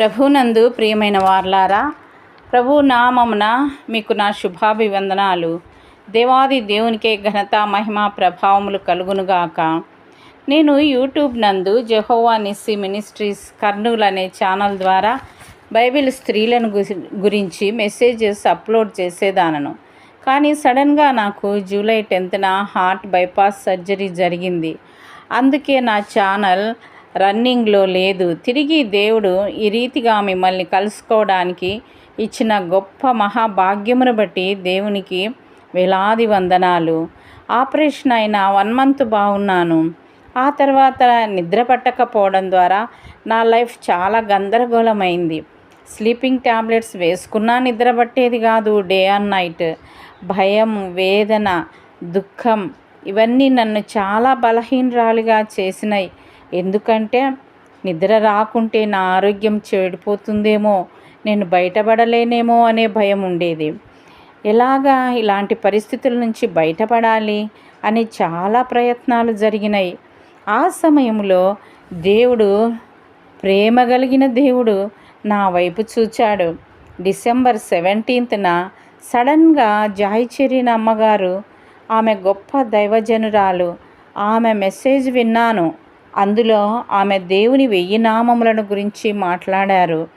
ప్రభునందు ప్రియమైన వార్లారా ప్రభు నామమున మీకు నా శుభాభివందనాలు. దేవాది దేవునికే ఘనత మహిమ ప్రభావములు కలుగునుగాక నేను యూట్యూబ్ నందు జెహోవా నిస్సి మినిస్ట్రీస్ కర్నూలు అనే ఛానల్ ద్వారా బైబిల్ స్త్రీలను గురించి మెసేజెస్ అప్లోడ్ చేసేదానను. కానీ సడన్గా నాకు జూలై టెన్త్న హార్ట్ బైపాస్ సర్జరీ జరిగింది. అందుకే నా ఛానల్ రన్నింగ్లో లేదు. తిరిగి దేవుడు ఈ రీతిగా మిమ్మల్ని కలుసుకోవడానికి ఇచ్చిన గొప్ప మహాభాగ్యమును బట్టి దేవునికి వేలాది వందనాలు. ఆపరేషన్ అయిన వన్ మంత్ బాగున్నాను. ఆ తర్వాత నిద్ర పట్టకపోవడం ద్వారా నా లైఫ్ చాలా గందరగోళమైంది. స్లీపింగ్ ట్యాబ్లెట్స్ వేసుకున్నా నిద్ర పట్టేది కాదు. డే అండ్ నైట్ భయం వేదన దుఃఖం ఇవన్నీ నన్ను చాలా బలహీనరాలుగా చేసినాయి. ఎందుకంటే నిద్ర రాకుంటే నా ఆరోగ్యం చెడిపోతుందేమో నేను బయటపడలేనేమో అనే భయం ఉండేది. ఎలాగా ఇలాంటి పరిస్థితుల నుంచి బయటపడాలి అని చాలా ప్రయత్నాలు జరిగినాయి. ఆ సమయంలో దేవుడు ప్రేమ కలిగిన దేవుడు నా వైపు చూచాడు. డిసెంబర్ సెవెంటీన్త్న సడన్గా జాయిచెరిన అమ్మగారు ఆమె గొప్ప దైవజనురాలు ఆమె మెసేజ్ విన్నాను. అందులో ఆమె దేవుని వెయ్యి నామములను గురించి మాట్లాడారు.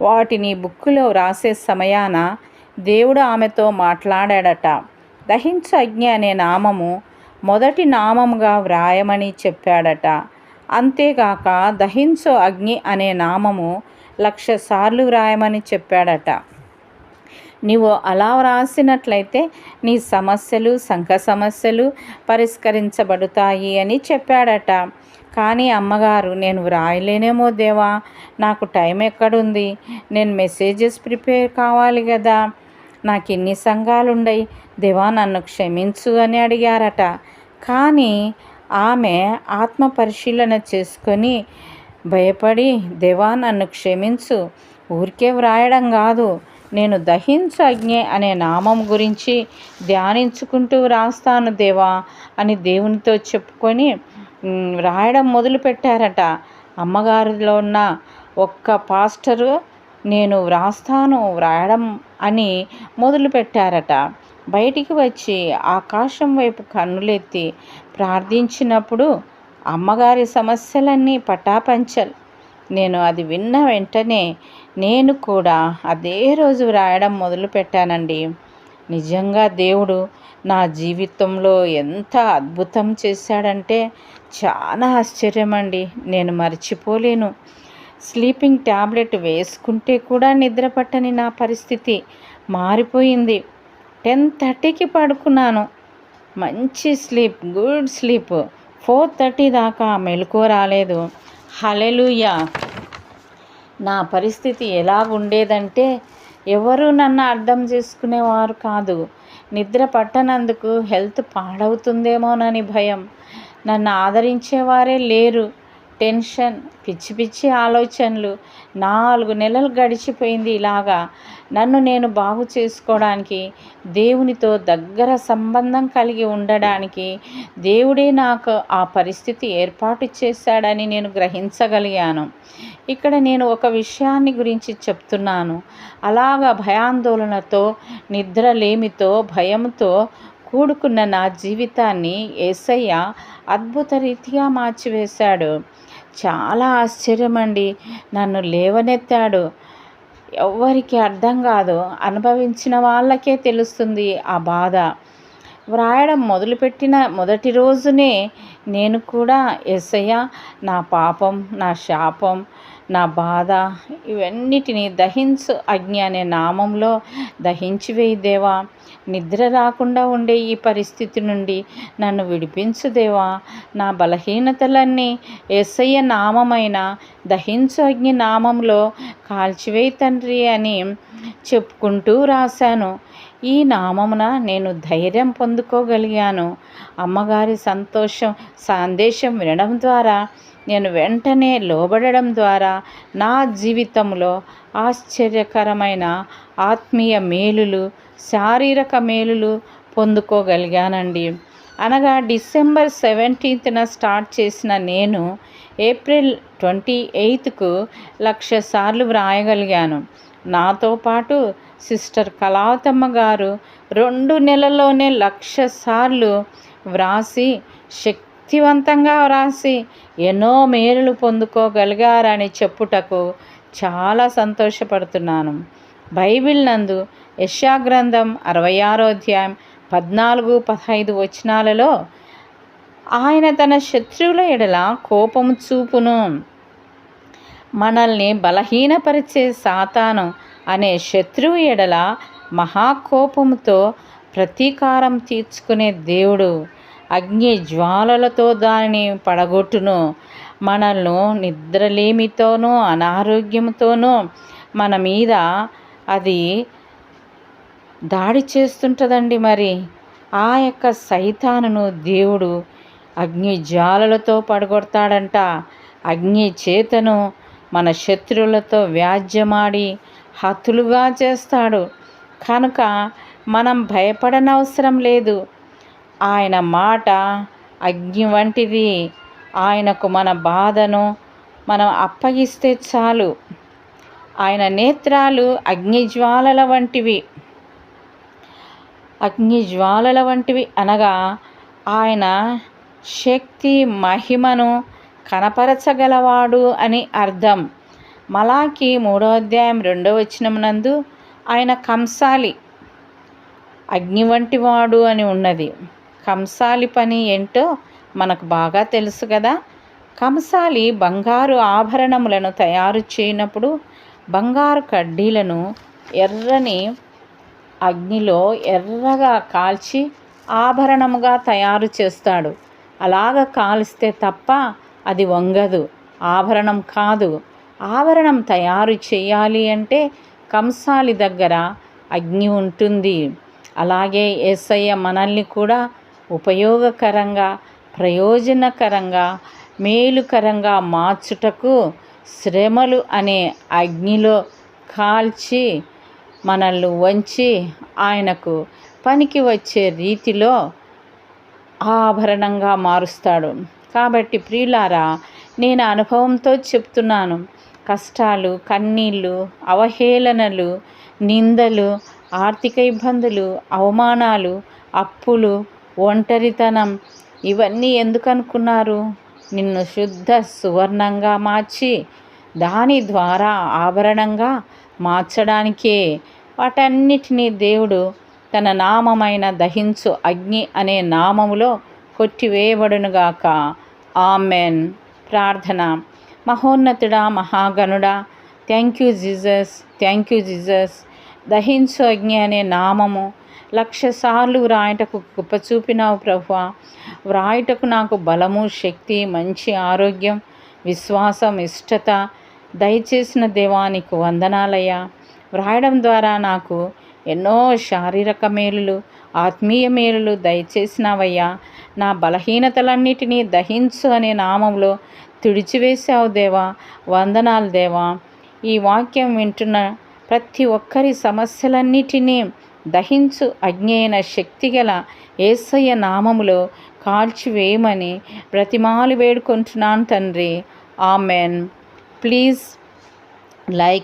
వాటిని బుక్కులో వ్రాసే సమయాన దేవుడు ఆమెతో మాట్లాడాడట. దహించ అగ్ని అనే నామము మొదటి నామముగా వ్రాయమని చెప్పాడట. అంతేగాక దహించు అగ్ని అనే నామము లక్ష సార్లు వ్రాయమని చెప్పాడట. నీవు అలా వ్రాసినట్లయితే నీ సమస్యలు సంఘ సమస్యలు పరిష్కరించబడతాయి అని చెప్పాడట. కానీ అమ్మగారు నేను వ్రాయలేనేమో దేవా? నాకు టైం ఎక్కడుంది? నేను మెసేజెస్ ప్రిపేర్ కావాలి కదా నాకు ఎన్ని సంఘాలు దేవా నన్ను క్షమించు అని అడిగారట. కానీ ఆమె ఆత్మ పరిశీలన చేసుకొని భయపడి దేవా నన్ను క్షమించు. ఊరికే వ్రాయడం కాదు నేను దహించు అగ్ని అనే నామం గురించి ధ్యానించుకుంటూ వ్రాస్తాను దేవా అని దేవునితో చెప్పుకొని రాయడం మొదలుపెట్టారట అమ్మగారిలో ఉన్న ఒక్క పాస్టరు నేను వ్రాస్తాను వ్రాయడం అని మొదలుపెట్టారట బయటికి వచ్చి ఆకాశం వైపు కన్నులెత్తి ప్రార్థించినప్పుడు అమ్మగారి సమస్యలన్నీ పటాపంచల్. నేను అది విన్న వెంటనే నేను కూడా అదే రోజు వ్రాయడం మొదలుపెట్టానండి నిజంగా దేవుడు నా జీవితంలో ఎంత అద్భుతం చేశాడంటే చాలా ఆశ్చర్యం అండి నేను మర్చిపోలేను. స్లీపింగ్ ట్యాబ్లెట్ వేసుకుంటే కూడా నిద్ర పట్టని నా పరిస్థితి మారిపోయింది. టెన్ థర్టీకి పడుకున్నాను. మంచి sleep good sleep. Four thirty దాకా మెలకువ రాలేదు. హలెలుయా నా పరిస్థితి ఎలా ఉండేదంటే ఎవరు నన్ను అర్థం చేసుకునేవారు కాదు. నిద్ర పట్టనందుకు హెల్త్ పాడవుతుందేమోనని భయం. నన్ను ఆదరించేవారే లేరు. టెన్షన్ పిచ్చి పిచ్చి ఆలోచనలు. నాలుగు నెలలు గడిచిపోయింది ఇలాగా. నన్ను నేను బాగు చేసుకోవడానికి దేవునితో దగ్గర సంబంధం కలిగి ఉండడానికి దేవుడే నాకు ఆ పరిస్థితి ఏర్పాటు చేశాడని నేను గ్రహించగలిగాను. ఇక్కడ నేను ఒక విషయాన్ని గురించి చెప్తున్నాను. అలాగా భయాందోళనతో నిద్రలేమితో భయంతో కూడుకున్న నా జీవితాన్ని ఏసయ్య అద్భుత రీతిగా మార్చివేశాడు. చాలా ఆశ్చర్యమండి. నన్ను లేవనెత్తాడు. ఎవ్వరికి అర్థం కాదు. అనుభవించిన వాళ్ళకే తెలుస్తుంది ఆ బాధ. వ్రాయడం మొదలుపెట్టిన మొదటి రోజునే నేను కూడా ఎస్సయ్య నా పాపం నా శాపం నా బాధ ఇవన్నిటిని దహించు అగ్ని అనే నామంలో దహించి వేయి దేవా. నిద్ర రాకుండా ఉండే ఈ పరిస్థితి నుండి నన్ను విడిపించు దేవా. నా బలహీనతలన్నీ ఎస్ఐయ నామమైన దహించు అగ్ని నామంలో కాల్చివేయి తండ్రి అని చెప్పుకుంటూ రాశాను. ఈ నామమున నేను ధైర్యం పొందుకోగలిగాను. అమ్మగారి సంతోషం సందేశం వినడం ద్వారా నేను వెంటనే లోబడడం ద్వారా నా జీవితంలో ఆశ్చర్యకరమైన ఆత్మీయ మేలులు శారీరక మేలులు పొందుకోగలిగానండి. అనగా డిసెంబర్ సెవెంటీన్త్న స్టార్ట్ చేసిన నేను ఏప్రిల్ ట్వంటీ ఎయిత్కు లక్ష సార్లు వ్రాయగలిగాను. నాతో పాటు సిస్టర్ కళావతమ్మ గారు రెండు నెలల్లోనే లక్ష సార్లు వ్రాసి శక్తివంతంగా వ్రాసి ఎన్నో మేలులు పొందుకోగలిగారని చెప్పుటకు చాలా సంతోషపడుతున్నాను. బైబిల్ నందు యశాగ్రంథం అరవై ఆరో అధ్యాయం పద్నాలుగు పదహైదు వచనాలలో ఆయన తన శత్రువుల ఎడల కోపము చూపును. మనల్ని బలహీనపరిచే సాతాను అనే శత్రువు ఎడల మహాకోపంతో ప్రతీకారం తీర్చుకునే దేవుడు. అగ్ని జ్వాలలతో దానిని పడగొట్టును. మనల్ని నిద్రలేమితోనూ అనారోగ్యంతోనూ మన మీద అది దాడి చేస్తుంటుందండి మరి. ఆ యొక్క సైతానును దేవుడు అగ్ని జ్వాలలతో పడగొడతాడంట. అగ్ని చేతను మన శత్రువులతో వ్యాజ్యమాడి హతులుగా చేస్తాడు. కనుక మనం భయపడనవసరం లేదు. ఆయన మాట అగ్ని వంటిది. ఆయనకు మన బాధను మనం అప్పగిస్తే చాలు. ఆయన నేత్రాలు అగ్నిజ్వాలల వంటివి. అగ్నిజ్వాలల వంటివి అనగా ఆయన శక్తి మహిమను కనపరచగలవాడు అని అర్థం. మలాకి మూడో అధ్యాయం రెండో వచనమునందు ఆయన కంసాలి అగ్ని వంటి వాడు అని ఉన్నది. కంసాలి పని ఏంటో మనకు బాగా తెలుసు కదా. కంసాలి బంగారు ఆభరణములను తయారు చేయనప్పుడు బంగారు కడ్డీలను ఎర్రని అగ్నిలో ఎర్రగా కాల్చి ఆభరణముగా తయారు చేస్తాడు. అలాగ కాలిస్తే తప్ప అది వంగదు ఆభరణం కాదు. ఆభరణం తయారు చేయాలి అంటే కంసాలి దగ్గర అగ్ని ఉంటుంది. అలాగే ఏసయ్య మనల్ని కూడా ఉపయోగకరంగా ప్రయోజనకరంగా మేలుకరంగా మార్చుటకు శ్రమలు అనే అగ్నిలో కాల్చి మనల్ని వంచి ఆయనకు పనికి వచ్చే రీతిలో ఆభరణంగా మారుస్తాడు. కాబట్టి ప్రియులారా నేను అనుభవంతో చెప్తున్నాను. కష్టాలు కన్నీళ్ళు అవహేళనలు నిందలు ఆర్థిక ఇబ్బందులు అవమానాలు అప్పులు ఒంటరితనం ఇవన్నీ ఎందుకు అనుకున్నారు నిన్ను శుద్ధ సువర్ణంగా మార్చి దాని ద్వారా ఆభరణంగా మార్చడానికే. వాటన్నిటినీ దేవుడు తన నామమైన దహించు అగ్ని అనే నామములో కొట్టివేయబడునుగాక. ఆమెన్. ప్రార్థన. మహోన్నతుడా మహాగణుడా thank you Jesus thank you Jesus దహించు అగ్ని అనే నామము. లక్ష సార్లు వ్రాయటకు గొప్ప చూపినావు ప్రభు వ్రాయటకు నాకు బలము శక్తి మంచి ఆరోగ్యం విశ్వాసం ఇష్టత. దయచేసిన దేవానికి వందనాలయ్యా. వ్రాయడం ద్వారా నాకు ఎన్నో శారీరక మేలులు ఆత్మీయ మేలులు దయచేసినావయ్యా. నా బలహీనతలన్నిటినీ దహించు అనే నామంలో తుడిచివేశావు దేవా వందనాలు దేవా. ఈ వాక్యం వింటున్న ప్రతి ఒక్కరి సమస్యలన్నిటినీ దహించు అజ్ఞైన శక్తిగల ఏసయ్య నామములో కాల్చివేయమని ప్రతిమాలు వేడుకుంటున్నాను తండ్రి. ఆమెన్. Please like